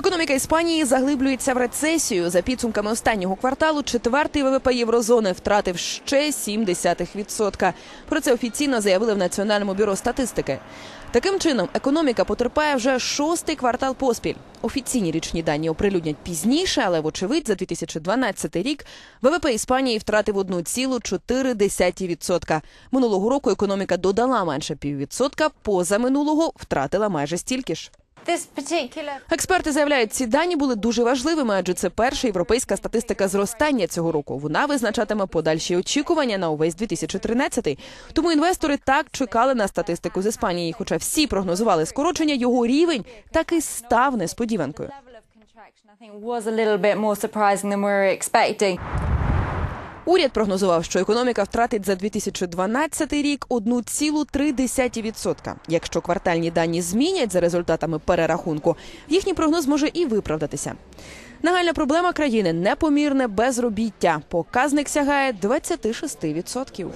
Економіка Іспанії заглиблюється в рецесію. За підсумками останнього кварталу, четвертий ВВП єврозони втратив ще 0,7%. Про це офіційно заявили в Національному бюро статистики. Таким чином, економіка потерпає вже шостий квартал поспіль. Офіційні річні дані оприлюднять пізніше, але вочевидь за 2012 рік ВВП Іспанії втратив 1,4%. Минулого року економіка додала менше піввідсотка, поза минулого втратила майже стільки ж. Експерти заявляють, ці дані були дуже важливими, адже це перша європейська статистика зростання цього року. Вона визначатиме подальші очікування на увесь 2013. Тому інвестори так чекали на статистику з Іспанії. Хоча всі прогнозували скорочення, його рівень так і став несподіванкою. Уряд прогнозував, що економіка втратить за 2012 рік 1,3%. Якщо квартальні дані змінять за результатами перерахунку, їхній прогноз може і виправдатися. Нагальна проблема країни непомірне безробіття. Показник сягає 26%.